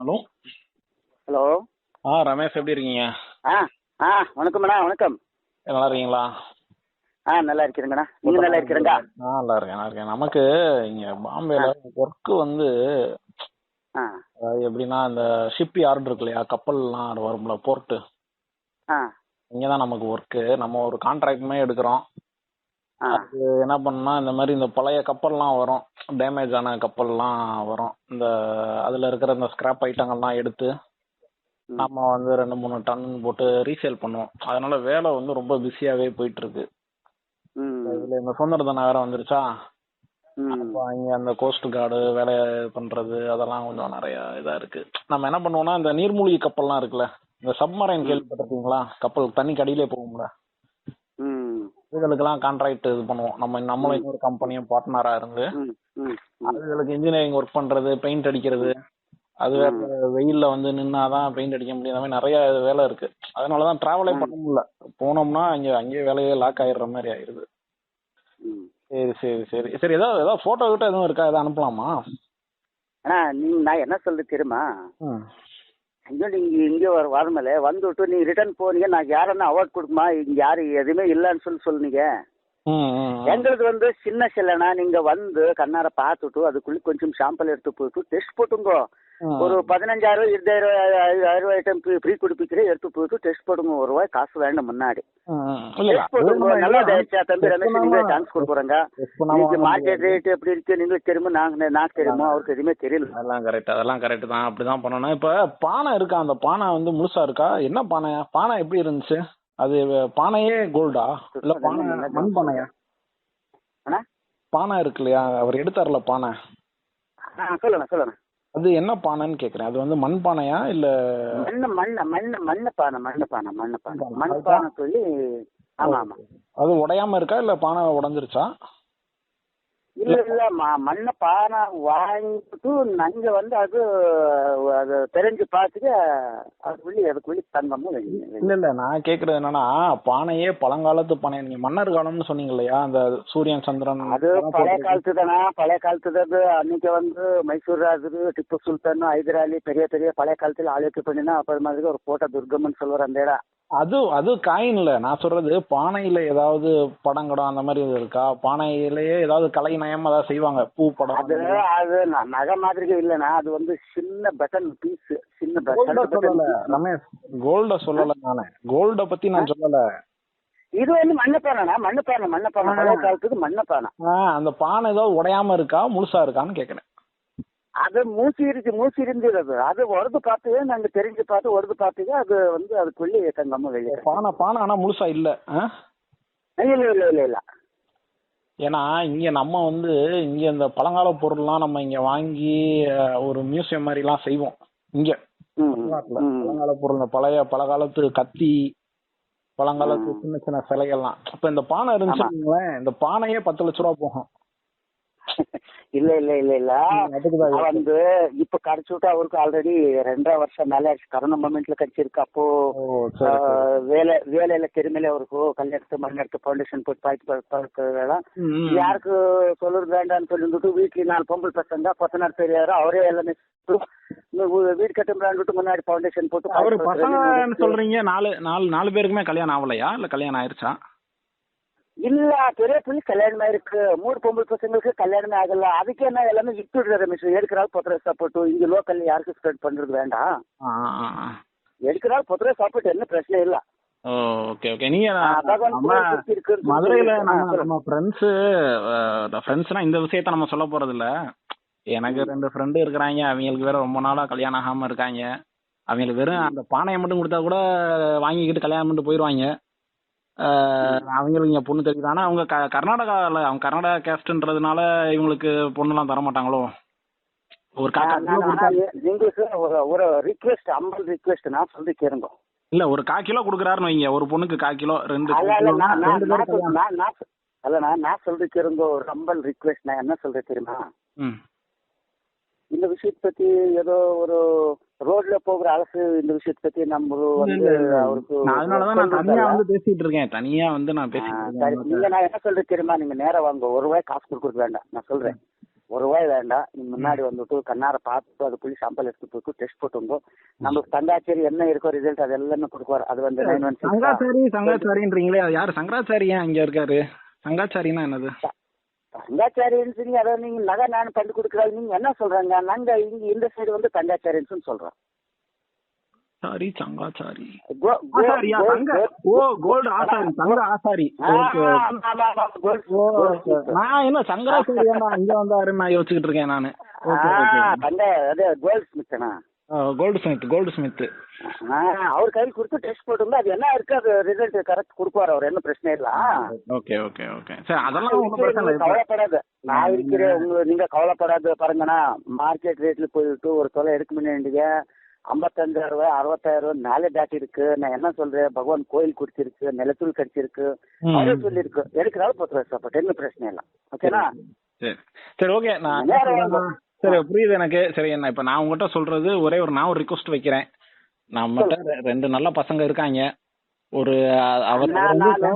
Hello. Hello. ஆ ரமேஷ் எப்படி இருக்கீங்க? ஆ ஆ வணக்கம்ண்ணா வணக்கம். நல்லா இருக்கீங்களா? ஆ நல்லா இருக்கிறேங்கண்ணா நீங்க நல்லா இருக்கிறீங்க ஆ நல்லா இருக்கேன் நல்லா இருக்கேன். நமக்கு இங்க பாம்பேல ஒர்க் வந்து எப்படின்னா இந்த ஷிப் யார்டு இருக்கு இல்லையா கப்பல்லாம் வரும்ல போர்ட்டு ஆ. இங்க தான் நமக்கு ஒர்க்கு நம்ம ஒரு கான்ட்ராக்ட்மே எடுக்கிறோம். அது என்ன பண்ணா இந்த மாதிரி இந்த பழைய கப்பல்லாம் வரும். டேமேஜ் ஆன கப்பல்லாம் வரும். இந்த அதுல இருக்கிற இந்த ஸ்கிராப் ஐட்டங்கள்லாம் எடுத்து ம். நம்ம வந்து ரெண்டு மூணு டன் போட்டு ரீசேல் பண்ணுவோம். அதனால வேலை வந்து ரொம்ப பிஸியாவே போயிட்டு இருக்கு இதுல இந்த சுதந்திர தினம் வேற வந்துருச்சா இங்க அந்த கோஸ்ட் கார்டு வேலை பண்றது அதெல்லாம் கொஞ்சம் நிறைய இதா இருக்கு. நம்ம என்ன பண்ணுவோம்னா இந்த நீர்மூழ்கி கப்பல்லாம் இருக்குல்ல இந்த சப்மரைன் கேள்விப்பட்டிருக்கீங்களா? கப்பல் தண்ணி கடியிலே போகும்ல. இதுகளுக்கெல்லாம் கான்ட்ராக்ட் இது பண்ணுவோம். நம்ம நம்மளும் இன்னொரு கம்பெனியும் பார்ட்னரா இருந்து அதுகளுக்கு இன்ஜினியரிங் ஒர்க் பண்றது பெயிண்ட் அடிக்கிறது. அது வேற வெயில்ல வந்து நின்னாதான் பெயிண்ட் அடிக்க முடியும். அந்த மாதிரி நிறைய வேலை இருக்கு. அதனாலதான் டிராவலே பண்ண முடியல. போனோம்னா அங்க அங்கேயே வேலையே லாக் ஆயிடுற மாதிரி ஆயிருது. சரி சரி சரி. சரி ஏதாவது ஏதாவது போட்டோ கிட்ட எதுவும் இருக்கா? ஏதாவது அனுப்பலாமா? நீங்க நான் என்ன சொல்றது தெரியுமா? ஐயோ நீங்கள் இங்கே வர வரமல வந்துவிட்டு நீங்கள் ரிட்டர்ன் போனீங்க நான் யாரன்னா அவார்ட் கொடுக்குமா? இங்கே யார் எதுவுமே இல்லைன்னு சொல்லி சொன்னீங்க எங்களுக்கு வந்து சின்ன சில்லனா நீங்க வந்து கண்ணார பார்த்துட்டு அதுக்குள்ள கொஞ்சம் சாம்பிள் எடுத்து போயிட்டு டெஸ்ட் போட்டுங்கோ. ஒரு பதினஞ்சாயிரம் இருபதாயிரம் ஆயிரம் ஐட்டம் ஃப்ரீ கொடுப்பிக்கிறேன் எடுத்து போயிட்டு டெஸ்ட் போடுங்க ஒரு ரூபாய் காசு வேண்டாம் முன்னாடி. ம், ம். இல்ல, இல்ல, டெஸ்ட் போடுங்க அது நல்லா இல்ல. ஆயிடுச்சா தம்பி ரமேஷ்? நீங்க சான்ஸ் கொடுக்குறோங்க வாங்க மார்க்கெட். ரேட் எப்படி இருக்கு? நீங்களுக்கு தெரியுமா? நாங்க எனக்கு தெரியுமா? அவருக்கு எதுவுமே தெரியல. அதெல்லாம் கரெக்ட் அதெல்லாம் கரெக்ட் தான். அப்படிதான் பண்ணணும். இப்ப பானை இருக்கா? அந்த பானை வந்து முழுசா இருக்கா? என்ன பானை பானை எப்படி இருந்துச்சு? அது பானையே கோல்டா இல்ல பானை மண் பானையா பானை இருக்கு இல்லையா அவர் எடுத்தார்ல பானை. ஆ சொல்லுங்க சொல்லுங்க அது என்ன பானைன்னு கேக்குறேன். அது வந்து மண் பானையா இல்ல மண்ணு மண்ணு மண்ணு மண்ணு பானை மண்ணு பானை மண்ணு பானை. மண் பானை சொல்லி ஆமா ஆமா. அது உடையாம இருக்கா? இல்ல பானை உடைஞ்சிருச்சா? இல்ல இல்ல ம- மண்ணை பானை வாங்கிட்டு நங்க வந்து அது அது தெரிஞ்சு பார்த்துட்டு அதுக்குள்ளி அதுக்குள்ளி தங்கமும் வெளியே இல்ல இல்ல நான் கேக்குறது என்னன்னா பானையே பழங்காலத்து பானை. நீங்க மன்னர் காலம்னு சொன்னீங்க இல்லையா? அந்த சூரியன் சந்திரன் அது பழைய காலத்து தானே? பழைய காலத்து அது. அன்னைக்கு வந்து மைசூர் ராஜரு டிப்பு சுல்தான் ஹைதராலி பெரிய பெரிய பழைய காலத்துல ஆலோசனை பண்ணினா அப்புறம் மாதிரி ஒரு கோட்டை துர்கம்னு சொல்லுவார் அந்த இடம். அது அது காயின்ல நான் சொல்றது பானையில ஏதாவது படங்கடம் அந்த மாதிரி இது இருக்கா? பானையிலேயே ஏதாவது கலை நயம் ஏதாவது செய்வாங்க? பூ படம் அது அது நகை மாதிரி இல்லைண்ணா. அது வந்து சின்ன பட்டன் பீஸ் சின்ன பட்டன் சொல்லல. ரமேஷ் கோல்ட சொல்லல நானு. கோல்ட பத்தி நான் சொல்லல. இது வந்து மண்ணப்பானைண்ணா. மண்ணப்பானை மண்ணப்பானை. பழைய காலத்துக்கு மண்ணப்பானை. அந்த பானை ஏதாவது உடையாம இருக்கா? முழுசா இருக்கான்னு கேக்குறேன். அது மூசி இருக்கு மூசி இருந்தது. அது வருது பார்த்து நாங்க தெரிஞ்சு பார்த்து வருது பார்த்துங்க அது வந்து அதுக்குள்ளே தங்கம்மா வெளியே பானை பானை ஆனா முழுசா இல்ல? இல்ல இல்ல இல்ல இல்ல. ஏன்னா இங்க நம்ம வந்து இங்க இந்த பழங்கால பொருள்லாம் நம்ம இங்க வாங்கி ஒரு மியூசியம் மாதிரி எல்லாம் செய்வோம். இங்க. பழங்கால பொருள் பழைய பழங்காலத்து கத்தி பழங்காலத்து சின்ன சின்ன சிலைகள்லாம். இப்ப இந்த பானை இருந்துச்சுங்களேன் இந்த பானையே பத்து லட்ச ரூபா போகும். இல்ல இல்ல இல்ல இல்ல. வந்து இப்ப கடிச்சு விட்டு அவருக்கு ஆல்ரெடி ரெண்டரை வருஷம் மேல ஆயிடுச்சு கரோனா மூமெண்ட்ல கடிச்சிருக்கு. அப்போ வேலை வேலையில திருமையில அவருக்கு கல் எடுத்து மண் எடுத்து ஃபவுண்டேஷன் போட்டு பாய்ச்சி. யாருக்கு சொல்லுறது வேண்டாம்னு சொல்லிட்டு வீட்டுல நாலு பொம்பளை பசங்க கொத்தனார் பெரியாரு அவரே எல்லாமே. வீடு கட்டும் முன்னாடி ஃபவுண்டேஷன் போட்டு அவரு ரெண்டு சொல்றீங்க நாலு நாலு நாலு பேருக்குமே கல்யாணம் ஆகலையா? இல்ல கல்யாணம் ஆயிருச்சா? இல்ல பெரிய புள்ளி கல்யாணம் ஆயிருக்கு. மூணு பொம்பளை பசங்களுக்கு கல்யாணமே ஆகல. அதுக்கு என்ன எல்லாமே விட்டுடுற ரமேஷ். எடுக்கிறாள் பொத்தரை சாப்பிட்டு இங்க லோக்கல்ல யாருக்கும் ஸ்ப்ரெட் பண்றது வேண்டாம். எடுக்கிறாள் பொத்தரை சாப்பிட்டு என்ன பிரச்சனை இல்ல. ஓகே ஓகே நீங்க மதுரையில நம்ம ஃப்ரெண்ட்ஸ் ஃப்ரெண்ட்ஸ்னா இந்த விஷயத்த நம்ம சொல்ல போறது இல்ல. எனக்கு ரெண்டு ஃப்ரெண்டு இருக்கிறாங்க. அவங்களுக்கு வேற ரொம்ப நாளா கல்யாணம் ஆகாம இருக்காங்க. அவங்களுக்கு வெறும் அந்த பானையை மட்டும் கொடுத்தா கூட வாங்கிக்கிட்டு கல்யாணம் பண்ணிட்டு போயிடுவாங்க அஹ், அவங்களுக்கு இங்க பொண்ணு தெரியுது. ஆனா அவங்க கர்நாடகால அவங்க கர்நாடகா கேஸ்ட்ன்றதுனால இவங்களுக்கு பொண்ணுலாம் தர மாட்டாங்களோ ஒரு ஒரு ரிக்வெஸ்ட் அம்பல் ரிக்வெஸ்ட் நான் சொல்லி கேளுங்க. இல்ல ஒரு கா கிலோ கொடுக்குறாருன்னு வைங்க. ஒரு பொண்ணுக்கு கா கிலோ ரெண்டு அல்ல நான் நான் ரெண்டு நான் பேருக்கு சொல்- நான் நான் சொல்- அல்ல நான் நான் சொல்றது கேளுங்க ஒரு அம்பல் ரிக்வெஸ்ட் நான் என்ன சொல்றேன் தெரியுமா? இந்த விஷயத்தை பத்தி ஏதோ ஒரு ரோட்ல போகிற அரசு இந்த விஷயத்தை பத்தி நம்ம வந்து. அவருக்கு அதனாலதான் நான் தனியா. வந்து பேசிட்டு இருக்கேன். தனியா வந்து நான் பேசிட்டு நீங்க நான் என்ன சொல்றது தெரியுமா? நீங்க நேரா வாங்க. ஒரு ரூபாய் காசு கொடுக்கறது வேண்டாம். நான் சொல்றேன். ஒரு ரூபாய் வேண்டாம். நீ முன்னாடி வந்துட்டு கண்ணார பார்த்துட்டு அது போய் சாம்பல் எடுத்து போட்டு டெஸ்ட் போட்டுங்க நமக்கு தங்காச்சேரி என்ன இருக்கோ ரிசல்ட் அது எல்லாமே கொடுக்குவார். அது வந்து சங்காச்சாரி சங்காச்சாரின்றீங்களே அது யாரு? சங்கராச்சாரி ஏன் இங்க இருக்காரு? சங்காச்சாரின்னா என்னது? தங்காச்சாரின்னு அதாவது நீங்க நகை நான் பண்ணி கொடுக்குறாங்க நீங்க என்ன சொல்றாங்க? நாங்க இங்க இந்த சைடு வந்து தங்காச்சாரின்னு சொல்றோம். சாரி சங்காச்சாரி. கோல்டு ஆசாரி தங்க ஆசாரி. நான் என்ன சங்கராச்சாரி ஏன்டா இங்க வந்தாருன்னு நான் யோசிச்சுக்கிட்டு இருக்கேன் நானு. அது கோல்ட் ஸ்மித்தனா கோல்டு ஸ்மித் கோல்டு ஸ்மித் அவர் கையில் கொடுத்து டெஸ்ட் போட்டுங்க அது என்ன இருக்கு அது ரிசல்ட் கரெக்ட் கொடுப்பாரு அவர். என்ன பிரச்சனை இல்ல. ஓகே ஓகே ஓகே சரி அதெல்லாம் கவலைப்படாத. நான் இருக்கிறேன். உங்க நீங்க கவலைப்படாத. பாருங்கண்ணா மார்க்கெட் ரேட்ல போயிட்டு ஒரு தொலை எடுக்க முன்னாடிங்க ஐம்பத்தஞ்சாயிரம் ரூபாய் அறுபத்தாயிரம் ரூபாய் மேலே தாட்டி இருக்கு. நான் என்ன சொல்றேன்? பகவான் கோயில் கொடுத்திருக்கு நிலத்தூள் கிடைச்சிருக்கு. ம். அவரே சொல்லியிருக்கு. எடுக்கிறாரு பத்து வருஷம் என்ன பிரச்சனை இல்லை. ஓகேனா சரி ஓகே நான் சரி புரியுது எனக்கு. சரி என்ன இப்ப நான் உங்ககிட்ட சொல்றது ஒரே ஒரு நான் ஒரு ரிக்வஸ்ட் வைக்கிறேன். நம்மகிட்ட ரெண்டு நல்ல பசங்க இருக்காங்க. ஒரு அவர்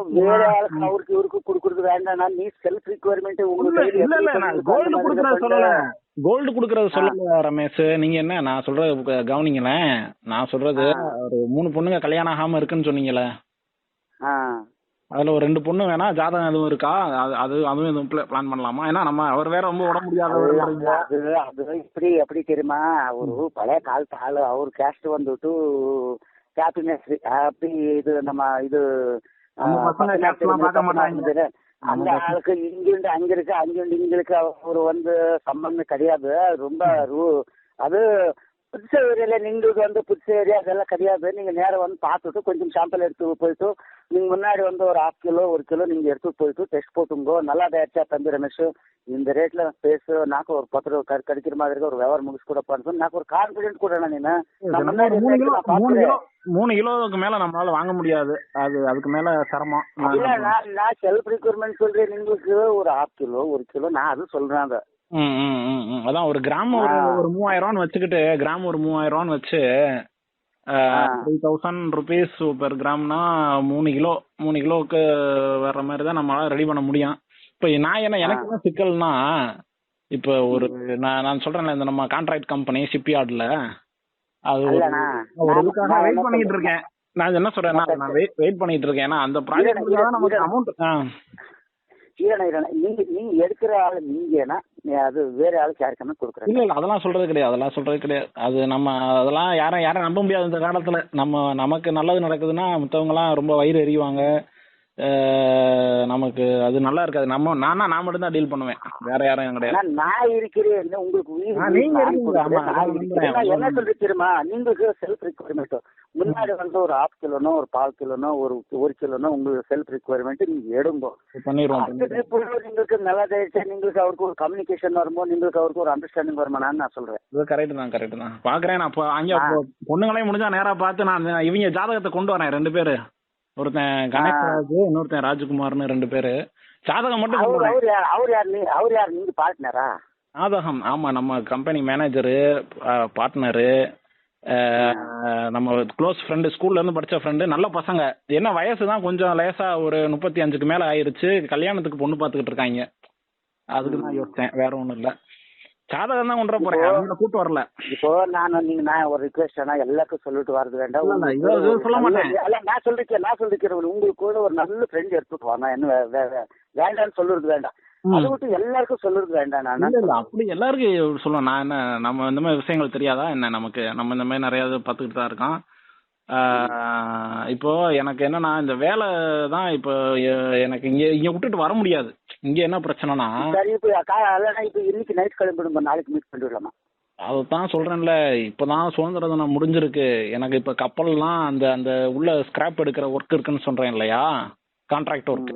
வேற அவருக்கு இவருக்கு கொடுக்கறது வேண்டாம் நீ செல்ஃப் ரிக்குவயர்மெண்ட் இல்ல உங்களுக்கு இல்ல இல்ல நான் கோல்டு குடுக்கறது சொல்லல. கோல்டு குடுக்கறது சொல்லல ரமேஷ். நீங்க என்ன நான் சொல்றது கவனிங்களேன். நான் சொல்றது ஒரு மூணு பொண்ணுங்க கல்யாணம் ஆகாம இருக்குன்னு சொன்னீங்களே. ஆ. அதுல ஒரு ரெண்டு பொண்ணு வேணா ஜாதகம் எதுவும் இருக்கா? அது அது அதுவும் எதுவும் பிளான் பண்ணலாமா? ஏன்னா நம்ம அவர் வேற ரொம்ப உடம்பு முடியாதவர் அது அது இப்படி எப்படி தெரியுமா? ஒரு பழைய காலத்து ஆளு. அவர் கேஸ்ட் வந்துட்டு ஹாப்பினஸ் ஹாப்பி இது நம்ம இது. அந்த ஆளுக்கு இங்கிருந்து அங்க இருக்கு அங்கிருந்து இங்களுக்கு அவர் வந்து சம்பந்தம் கிடையாது. ரொம்ப அது புதுசு ஏரியால நீங்களுக்கு வந்து புதுசு ஏரியா அதெல்லாம் கிடையாது. நீங்க நேரம் வந்து பார்த்துட்டு கொஞ்சம் சாம்பிள் எடுத்து போயிட்டு நீங்க முன்னாடி வந்து ஒரு ஆஃப் கிலோ ஒரு கிலோ நீங்க எடுத்து போயிட்டு டெஸ்ட் போட்டுங்கோ. நல்லா தயாரிச்சா தம்பி ரமேஷ். இந்த ரேட்ல பேசு நாக்கு ஒரு பத்து ரூபா கிடைக்கிற மாதிரி ஒரு விவரம் முடிச்சு கூட பண்ணுறோம் நாக்கு ஒரு கான்பிடன்ட் கூட நீங்க மூணு கிலோவுக்கு மேல நம்மளால வாங்க முடியாது. அது அதுக்கு மேல சிரமம். நான் செல்ஃப் ரெக்யூர்மெண்ட் சொல்றேன். நீங்களுக்கு ஒரு ஆஃப் கிலோ ஒரு கிலோ நான் அது சொல்றேன் அதை. அதான் ஒரு கிராம் ஒரு. ஒரு மூவாயிரம் ரூபான்னு வச்சுக்கிட்டு கிராம் ஒரு மூவாயிரம் ரூபான்னு வச்சு. த்ரீ தௌசண்ட் ருபீஸ் பெர் கிராம்னா மூணு கிலோ மூணு கிலோவுக்கு வர்ற மாதிரி தான் நம்மளால ரெடி பண்ண முடியும் இப்போ நான் என்ன எனக்கு என்ன சிக்கல்னா இப்போ ஒரு நான் நான் சொல்றேன்ல இந்த நம்ம கான்ட்ராக்ட் கம்பெனி ஷிப்யார்ட்ல அது ஒரு இதுக்காக வெயிட் பண்ணிட்டு சொல்றேன்? இருக்கேன் நான் என்ன சொல்றேன்னா நான் வெயிட் பண்ணிட்டு இருக்கேன் ஏன்னா அந்த ப்ராஜெக்ட் நமக்கு. அமௌண்ட் இல்லண்ணா இல்லண்ணா நீங்க நீங்க எடுக்கிற ஆளு நீங்கன்னா நீ அது வேற ஆளுக்கு யாருக்கான கொடுக்குறேன். இல்ல இல்ல அதெல்லாம் சொல்றது கிடையாது. அதெல்லாம் சொல்றது கிடையாது. அது நம்ம அதெல்லாம் யாரும் யாரும் நம்ப முடியாது இந்த காலத்துல. நம்ம நமக்கு நல்லது நடக்குதுன்னா மத்தவங்க எல்லாம் ரொம்ப வயிறு எறிவாங்க நமக்கு அது நல்லா இருக்காது. நம்ம நானா நான் மட்டும் தான் டீல் பண்ணுவேன். வேற யாரும் கிடையாது. நான் இருக்கிறேன். உங்களுக்கு என்ன சொல்லி தெரியுமா? நீங்களுக்கு செல்ஃப் ரிக்வயர்மெண்ட் முன்னாடி வந்து ஒரு ஆஃப் கிலோனோ ஒரு பால் கிலோனோ ஒரு ஒரு கிலோனோ உங்களுக்கு செல்ஃப் ரிக்வயர்மெண்ட் நீங்க எடுங்கோ. உங்களுக்கு நல்லா தெரிஞ்சு நீங்களுக்கு அவருக்கு ஒரு கம்யூனிகேஷன் வரும்போது நீங்களுக்கு அவருக்கு ஒரு அண்டர்ஸ்டாண்டிங் வருமா நான் சொல்றேன்? இது கரெக்ட் தான் கரெக்ட் தான். பாக்குறேன் நான் அங்க பொண்ணுங்களையும் முடிஞ்சா நேரா பார்த்து நான் இவங்க ஜாதகத்தை கொண்டு வரேன் ரெண்டு பேரு. ஒருத்தன் கணேஷ் ராஜ் இன்னொருத்தன் ராஜ்குமார்னு ரெண்டு பேரு. ஜாதகம் மட்டும் அவர் யார் அவர் யார் நீங்க பார்ட்னரா? ஜாதகம் ஆமா நம்ம கம்பெனி மேனேஜரு பார்ட்னரு நம்ம க்ளோஸ் ஃப்ரெண்டு ஸ்கூல்ல இருந்து படிச்ச ஃப்ரெண்டு நல்ல பசங்க. என்ன வயசு தான் கொஞ்சம் லேசா ஒரு முப்பத்தி அஞ்சுக்கு மேல ஆயிருச்சு. கல்யாணத்துக்கு பொண்ணு பார்த்துக்கிட்டு இருக்காங்க. அதுக்கு தான் யோசிச்சேன் வேற ஒண்ணும் இல்ல. ஜாதகம் தான் கொண்டு போறேன். அவங்கள கூட்டு வரல. இப்போ நான் நீங்க நான் ஒரு ரிக்வெஸ்ட் ஆனா எல்லாருக்கும் சொல்லிட்டு வரது வேண்டாம். சொல்ல மாட்டேன். நான் சொல்லிருக்கேன் நான் சொல்லிருக்கேன் உங்களுக்கு கூட ஒரு நல்ல ஃப்ரெண்ட் எடுத்துட்டு வா. நான் என்ன வேண்டாம்னு சொல்லுறது வேண்டாம். அது விட்டு எல்லாருக்கும் சொல்லுறது வேண்டாம் நான். அப்படி எல்லாருக்கும் சொல்லுவேன். நான் என்ன நம்ம இந்த மாதிரி விஷயங்கள் தெரியாதா? என்ன நமக்கு நம்ம இந்த மாதிரி நிறைய பார்த்துக்கிட்டு தான் இருக்கோம். இப்போ எனக்கு என்னன்னா இந்த வேலை தான் இப்போ எனக்கு இங்க இங்க விட்டுட்டு வர முடியாது. இங்க என்ன பிரச்சனைனா சரி இப்போ இப்போ இன்னைக்கு நைட் கிளம்பிடுங்க நாளைக்கு மீட் பண்ணிடலாமா அதைத்தான் சொல்றேன்ல. இப்பதான் சுதந்திர தினம் முடிஞ்சிருக்கு. எனக்கு இப்ப கப்பல்லாம் அந்த அந்த உள்ள ஸ்கிராப் எடுக்கிற ஒர்க் இருக்குன்னு சொல்றேன் இல்லையா? கான்ட்ராக்ட் ஒர்க்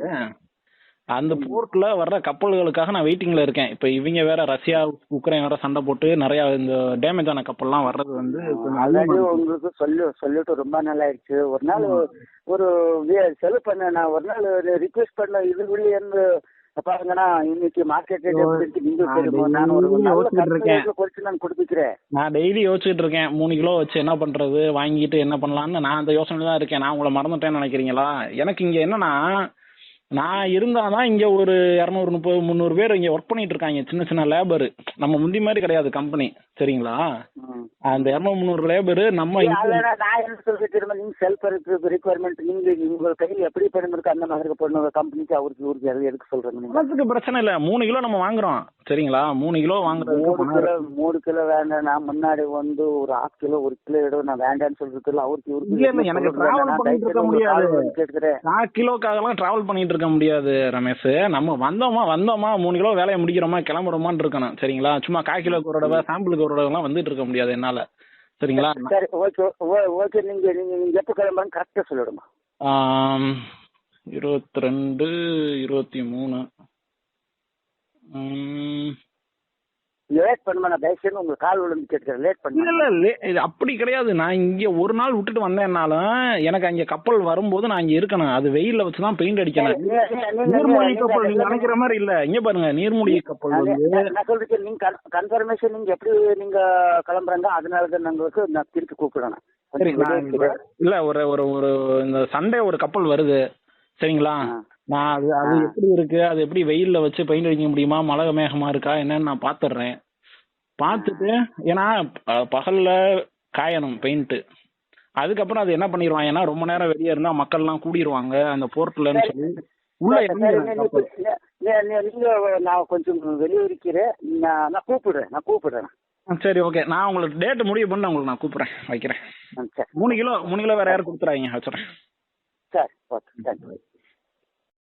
அந்த போர்ட்ல வர்ற கப்பல்களுக்காக நான் வெயிட்டிங்ல இருக்கேன். இப்ப இவங்க வேற ரஷ்யா உக்ரைன் வேற சண்டை போட்டு நிறைய இந்த டேமேஜ் ஆன கப்பல்லாம் வர்றது வந்து ஆல்ரெடி. உங்களுக்கு சொல்லு சொல்லிட்டு ரொம்ப நல்லா ஆயிடுச்சு ஒரு நாள் ஒரு செலவு பண்ண நான். ஒரு நாள் ரிக்வெஸ்ட் பண்ண இது வெளியே இருந்து பாருங்கன்னா இன்னைக்கு மார்க்கெட் நான் டெய்லி யோசிச்சுட்டு இருக்கேன். மூணு கிலோ வச்சு என்ன பண்றது? வாங்கிட்டு என்ன பண்ணலாம்னு நான் அந்த யோசனை தான் இருக்கேன். நான் உங்களை மறந்துட்டேன்னு நினைக்கிறீங்களா? எனக்கு இங்க என்னன்னா நான் இருந்தாதான் இங்க ஒரு இரநூறு முப்பது முந்நூறு பேர் இங்க ஒர்க் பண்ணிட்டு இருக்காங்க. சின்ன சின்ன லேபர் நம்ம முந்தி மாதிரி கிடையாது கம்பெனி சரிங்களா. அந்த இரநூறு முந்நூறு லேபர் நம்ம நான் என்ன சொல்றது திரும்ப நீங்க செல்ஃப் ரிக்குவயர்மெண்ட் நீங்க உங்க கையில் எப்படி பணம் இருக்கு அந்த மாதிரி பொண்ணு கம்பெனிக்கு அவருக்கு எது எதுக்கு சொல்றீங்க நீங்க? பணத்துக்கு பிரச்சனை இல்ல. மூணு கிலோ நம்ம வாங்குறோம். சரிங்களா? மூணு கிலோ வாங்குறதுக்கு மூணு கிலோ மூணு கிலோ வேண்டாம் நான் முன்னாடி வந்து ஒரு ஹாஃப் கிலோ ஒரு கிலோ இடம் நான் வேண்டாம்னு சொல்றதுல அவருக்கு இல்ல, எனக்கு travel பண்ணிட்டு இருக்க முடியாது. நான் கிலோக்காகலாம் டிராவல் பண்ணிட்டு இருக்க முடியாது ரமேஷ். நம்ம வந்தோமா வந்தோமா மூணு கிலோ வேலையை முடிக்கிறோமா கிளம்புறோமான்னு இருக்கணும் சரிங்களா? சும்மா கால் கிலோக்கு ஒரு தடவை சாம்பிளுக்கு ஒரு தடவை வந்துட்டு இருக்க முடியாது என்னால. சரிங்களா? சரி ஓகே ஓகே நீங்க நீங்க நீங்க எப்போ கிளம்புறேன்னு கரெக்டா சொல்லிடுமா. இருபத்தி ரெண்டு இருபத்தி மூணு. லேட் பண்ணுமா நான் தயவுசெய்து உங்க கால் விழுந்து கேட்கிறேன் லேட் இல்ல பண்ணுங்க. இல்ல லே- இது அப்படி கிடையாது. நான் இங்க ஒரு நாள் விட்டுட்டு வந்தேன்னாலும் எனக்கு அங்க கப்பல் வரும்போது நான் இங்க இருக்கணும். அது வெயில்ல வச்சுதான் பெயிண்ட் அடிக்கணும். நீர்மூழ்கி கப்பல் நீங்க நினைக்கிற மாதிரி இல்ல. இங்க பாருங்க நீர்மூழ்கி கப்பல் வந்து நான் சொல்றேன் நீங்க கன்ஃபர்மேஷன் நீங்க எப்படி நீங்க கிளம்புறாங்க அதனால தான் உங்களுக்கு நான் திருப்பி கூப்பிடணும் இல்ல ஒரு ஒரு ஒரு இந்த சண்டே ஒரு கப்பல் வருது. சரிங்களா. நான் அது அது. எப்படி இருக்கு? அது எப்படி வெயில்ல வச்சு பெயிண்ட் அடிக்க முடியுமா? மழை மேகமா இருக்கா? என்னன்னு நான் பாத்துடுறேன் பார்த்துட்டு ஏன்னா பகல்ல காயணும் பெயிண்ட். அதுக்கப்புறம் அது என்ன பண்ணிடுவான் ஏன்னா ரொம்ப நேரம் வெளியே இருந்தா மக்கள் எல்லாம் கூடிடுவாங்க அந்த போர்ட்லன்னு சொல்லி உள்ள நீங்க நான் கொஞ்சம் வெளியே இருக்கிறேன் நான் கூப்பிடுறேன் நான் கூப்பிடுறேன். சரி ஓகே நான் உங்களுக்கு டேட் முடிவு பண்ணி உங்களுக்கு நான் கூப்பிடுறேன் வைக்கிறேன். மூணு கிலோ மூணு கிலோ வேற யாரும் கொடுத்துறாங்க வச்சுறேன். சரி ஓகே